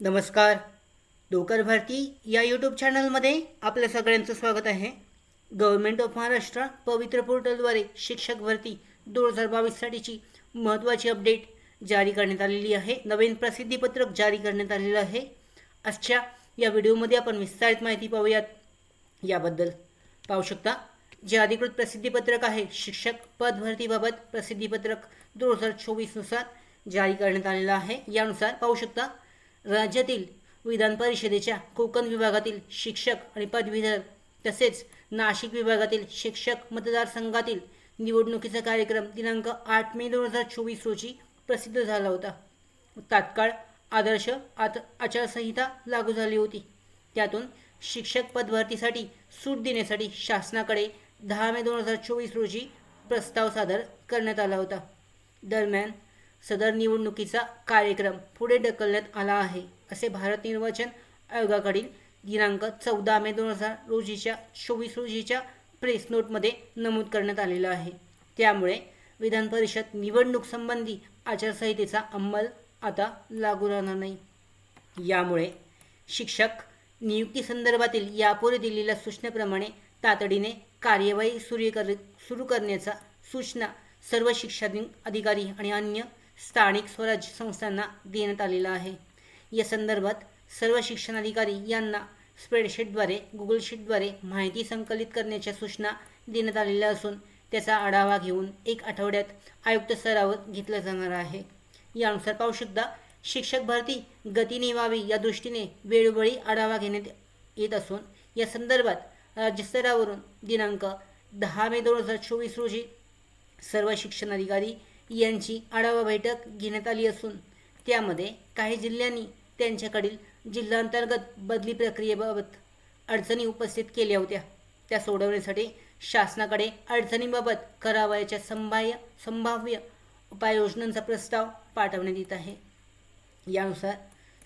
नमस्कार. डोकर भारती या यूट्यूब चॅनलमध्ये आपल्या सगळ्यांचं स्वागत आहे. गव्हर्नमेंट ऑफ महाराष्ट्र पवित्र पोर्टलद्वारे शिक्षक भरती दोन हजार बावीससाठीची महत्त्वाची अपडेट जारी करण्यात आलेली आहे. नवीन प्रसिद्धीपत्रक जारी करण्यात आलेलं आहे. आजच्या या व्हिडिओमध्ये आपण विस्तारित माहिती पाहूयात. याबद्दल पाहू शकता जे अधिकृत प्रसिद्धीपत्रक आहे शिक्षक पद भरतीबाबत प्रसिद्धीपत्रक दोन हजार चोवीसनुसार जारी करण्यात आलेलं आहे. यानुसार पाहू शकता राज्यातील विधान परिषदेच्या कोकण विभागातील शिक्षक आणि पदवीधर तसेच नाशिक विभागातील शिक्षक मतदारसंघातील निवडणुकीचा कार्यक्रम दिनांक आठ मे दोन हजार चोवीस रोजी प्रसिद्ध झाला होता. तात्काळ आदर्श आत आचारसंहिता लागू झाली होती. त्यातून शिक्षक पदभरतीसाठी सूट देण्यासाठी शासनाकडे दहा मे दोन हजार चोवीस रोजी प्रस्ताव सादर करण्यात आला होता. दरम्यान सदर निवडणुकीचा कार्यक्रम पुढे ढकलण्यात आला आहे असे भारत निर्वाचन आयोगाकडील दिनांक चौदा मे दोन हजार रोजीच्या चोवीस रोजीच्या प्रेस नोटमध्ये नमूद करण्यात आलेलं आहे. त्यामुळे विधान परिषद निवडणूक संबंधी आचारसंहितेचा अंमल आता लागू राहणार नाही. यामुळे शिक्षक नियुक्तीसंदर्भातील यापुढे दिलेल्या सूचनेप्रमाणे तातडीने कार्यवाही सुरू कर सुरू करण्याचा सूचना सर्व शिक्षण अधिकारी आणि अन्य स्थानिक स्वराज्य संस्थांना देण्यात आलेला आहे. या संदर्भात सर्व शिक्षणाधिकारी यांना स्प्रेडशीटद्वारे गुगल शीटद्वारे माहिती संकलित करण्याच्या सूचना देण्यात आलेल्या असून त्याचा आढावा घेऊन एक आठवड्यात आयुक्त स्तरावर घेतला जाणार आहे. यानुसार पाहू शकता शिक्षक भरती गतीने व्हावी या दृष्टीने वेळोवेळी आढावा घेण्यात येत असून या संदर्भात राज्यस्तरावरून दिनांक दहा मे दोन हजार चोवीस रोजी सर्व शिक्षणाधिकारी यांची आढावा बैठक घेण्यात आली असून त्यामध्ये काही जिल्ह्यांनी त्यांच्याकडील जिल्हांतर्गत बदली प्रक्रियेबाबत अडचणी उपस्थित केल्या होत्या. त्या सोडवण्यासाठी शासनाकडे अडचणींबाबत करावयाच्या संभाव्य संभाव्य उपाययोजनांचा प्रस्ताव पाठवण्यात येत आहे. यानुसार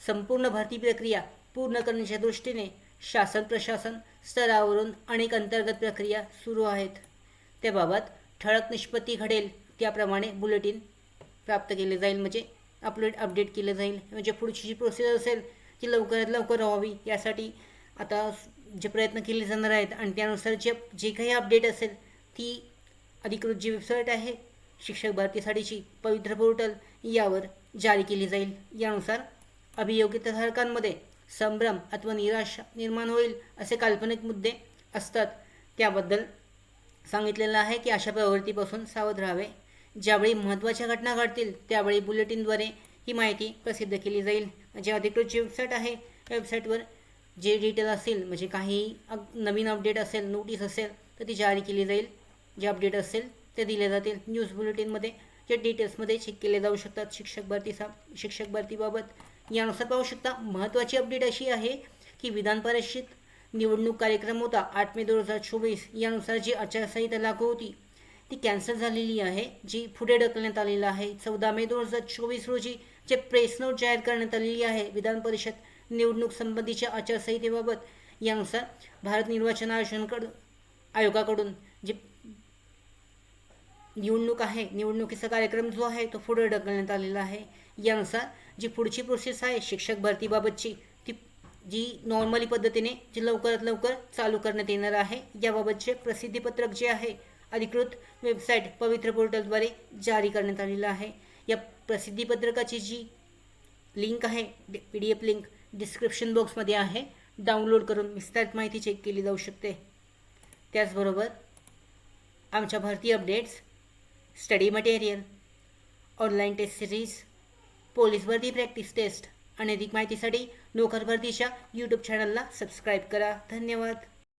संपूर्ण भरती प्रक्रिया पूर्ण करण्याच्या दृष्टीने शासन प्रशासन स्तरावरून अनेक अंतर्गत प्रक्रिया सुरू आहेत. त्याबाबत ठळक निष्पत्ती घडेल त्याप्रमाणे बुलेटिन प्राप्त केले जाईल. म्हणजे अपलोड अपडेट केलं जाईल. म्हणजे पुढची जी प्रोसेस असेल ती लवकरात लवकर व्हावी. यासाठी आता जे प्रयत्न केले जाणार आहेत आणि त्यानुसार जे जे काही अपडेट असेल ती अधिकृत जी वेबसाईट आहे शिक्षक भारतीसाठीची पवित्र पोर्टल यावर जारी केली जाईल. यानुसार अभियोग्यताधारकांमध्ये संभ्रम अथवा निराशा निर्माण होईल असे काल्पनिक मुद्दे असतात. त्याबद्दल सांगितलेलं आहे की अशा प्रवृत्तीपासून सावध राहावे. ज्यावेळी महत्त्वाच्या घटना घडतील त्यावेळी बुलेटिनद्वारे ही माहिती प्रसिद्ध केली जाईल. म्हणजे अधिकृत जी वेबसाईट आहे त्या वेबसाईटवर जे डिटेल असेल म्हणजे काही अग- नवीन अपडेट असेल नोटीस असेल तर ती जारी केली जाईल. जे अपडेट असेल ते दिले जातील. न्यूज बुलेटिनमध्ये जे डिटेल्समध्ये चेक केले जाऊ शकतात. शिक्षक भरतीसा शिक्षक भरतीबाबत यानुसार पाहू शकता. महत्त्वाची अपडेट अशी आहे की विधान परिषद निवडणूक कार्यक्रम होता आठ मे दोन हजार चोवीस. यानुसार जी आचारसंहिता लागू होती ती कॅन्सल झालेली आहे जी पुढे ढकलण्यात आलेलं आहे. चौदा मे दोन हजार चोवीस रोजी जे प्रेस नोट जाहीर करण्यात आलेली आहे विधान परिषद निवडणूक संबंधीच्या आचारसंहितेबाबत यानुसार भारत निर्वाचन आयोगाकडून आयोगाकडून जे निवडणूक आहे निवडणुकीचा कार्यक्रम जो आहे तो पुढे ढकलण्यात आलेला आहे. यानुसार जी पुढची प्रोसेस आहे शिक्षक भरतीबाबतची ती जी नॉर्मली पद्धतीने जी लवकरात लवकर चालू करण्यात येणार आहे याबाबतचे प्रसिद्धीपत्रक जे आहे अधिकृत वेबसाईट पवित्र पोर्टलद्वारे जारी करण्यात आलेलं आहे. या प्रसिद्धीपत्रकाची जी लिंक आहे P D F link description बॉक्समध्ये आहे. डाउनलोड करून विस्तारित माहिती चेक केली जाऊ शकते. त्याचबरोबर आमच्या भरती updates study material online test series police भरती प्रॅक्टिस टेस्ट आणि अधिक माहितीसाठी नोकर भरतीच्या यूट्यूब चॅनलला सबस्क्राईब करा. धन्यवाद.